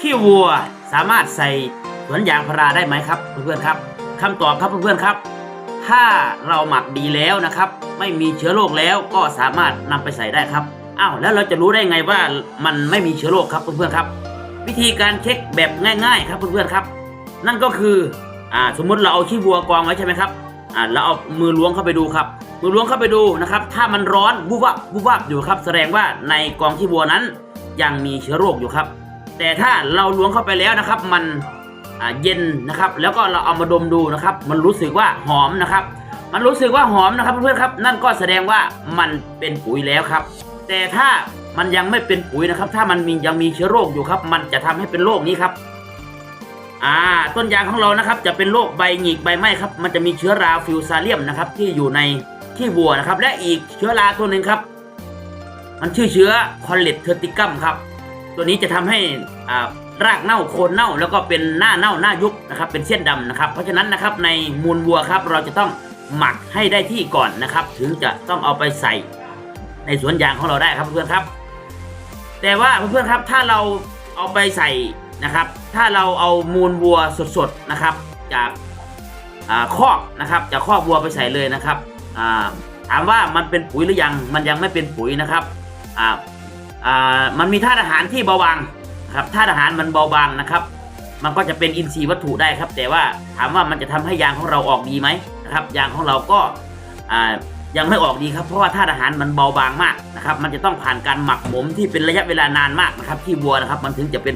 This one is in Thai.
ขี้วัวสามารถใส่สวนยางพาราได้ไหมครับเพื่อนๆครับคำตอบครับเพื่อนๆครับ ถ้าเราหมักดีแล้วนะครับ ไม่มีเชื้อโรคแล้วก็สามารถนำไปใส่ได้ครับอ้าวแล้วเราจะรู้ได้ไงว่ามันไม่มีเชื้อโรคครับเพื่อนๆครับ วิธีการเช็คแบบง่าย ๆ ครับเพื่อนๆครับ นั่นก็คืออ่าสมมุติเราเอาขี้วัวกองไว้ใช่ไหมครับอ่าเราเอามือล้วงเข้าไปดูครับ มือล้วงเข้าไปดูนะครับ ถ้ามันร้อนวุบวับวุบวับอยู่ครับ แสดงว่าในกองขี้วัวนั้นยังมีเชื้อโรคอยู่ครับ แต่ถ้าเราล้วงเข้าไปแล้วนะครับ มันเย็นนะครับ แล้วก็เราเอามาดมดูนะครับ มันรู้สึกว่าหอมนะครับ มันรู้สึกว่าหอมนะครับเพื่อนๆครับ นั่นก็แสดงว่ามันเป็นปุ๋ยแล้วครับ แต่ถ้ามันยังไม่เป็นปุ๋ยนะครับ ถ้ามันมียังมีเชื้อโรคอยู่ครับ มันจะทำให้เป็นโรคนี้ครับอ่าต้นยางของเรานะครับ จะเป็นโรคใบหงิกใบไหม้ครับ มันจะมีเชื้อราฟิวซาเลียมนะครับ ที่อยู่ในขี้วัวนะครับ และอีกเชื้อราตัวหนึ่งครับ มันชื่อเชื้อคอลเลตเทอร์ติกัมครับ ตัวนี้จะทำให้อ่ารากเน่าโคนเน่าแล้วก็เป็นหน้าเน่าหน้ายุบนะครับเป็นเส้นดำนะครับ เพราะฉะนั้นนะครับในมูลวัวครับเราจะต้องหมักให้ได้ที่ก่อนนะครับ ถึงจะต้องเอาไปใส่ในสวนยางของเราได้ครับเพื่อนครับ แต่ว่าเพื่อนครับถ้าเราเอาไปใส่นะครับ ถ้าเราเอามูลวัวสดๆนะครับ จากคอกนะครับ จากคอกวัวไปใส่เลยนะครับถามว่ามันเป็นปุ๋ยหรือยังมันยังไม่เป็นปุ๋ยนะครับ มันมีธาตุอาหารที่เบาบางครับธาตุอาหารมันเบาบางนะครับ มันก็จะเป็นอินทรีย์วัตถุได้ครับ แต่ว่าถามว่ามันจะทำให้ยางของเราออกดีไหมนะครับยางของเราก็ยังไม่ออกดีครับเพราะว่าธาตุอาหารมันเบาบางมากนะครับ มันจะต้องผ่านการหมักหมมที่เป็นระยะเวลานานมากนะครับที่วัวนะครับ มันถึงจะเป็น